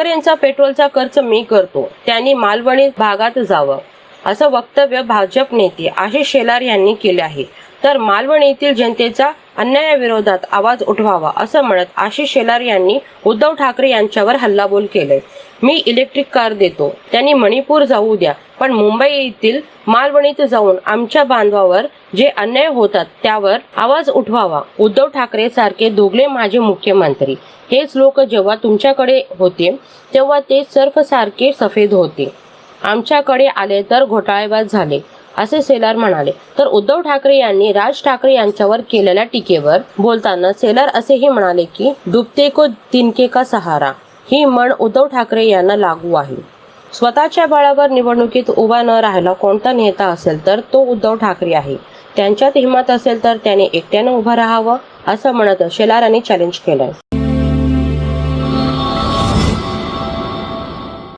ठाकरेंचा पेट्रोलचा खर्च मी करतो. त्यांनी मालवणी भागात जावं असं वक्तव्य भाजप नेते आशिष शेलार यांनी केले आहे. तर मालवणीतील जनतेचा अन्यायाविरोधात आवाज उठवावा असं म्हणत आशिष शेलार यांनी उद्धव ठाकरे यांच्यावर हल्लाबोल केले मी इलेक्ट्रिक कार देतो. त्यांनी मणिपूर जाऊ द्या पण मुंबई येथील मालवणीत जाऊन आमच्या बांधवावर जे अन्याय होतात त्यावर आवाज उठवावा. उद्धव ठाकरे सारखे दोघले माझे मुख्यमंत्री. हेच लोक जेव्हा तुमच्याकडे होते तेव्हा ते सर्फ सारखे सफेद होते. आमच्याकडे आले तर घोटाळेबाज झाले. असे सेलार म्हणाले. तर उद्धव ठाकरे यांनी राज ठाकरे यांच्यावर केलेल्या टीकेवर बोलताना सेलार असेही म्हणाले की डुबते को तिनके का सहारा ही म्हण उद्धव ठाकरे यांना लागू आहे. स्वतःच्या बळावर निवडणुकीत उभा न राहायला कोणता नेता असेल तर तो उद्धव ठाकरे आहे. त्यांच्यात हिंमत असेल तर त्याने एकट्यानं उभं राहावं असं म्हणत शेलारांनी चॅलेंज केलंय.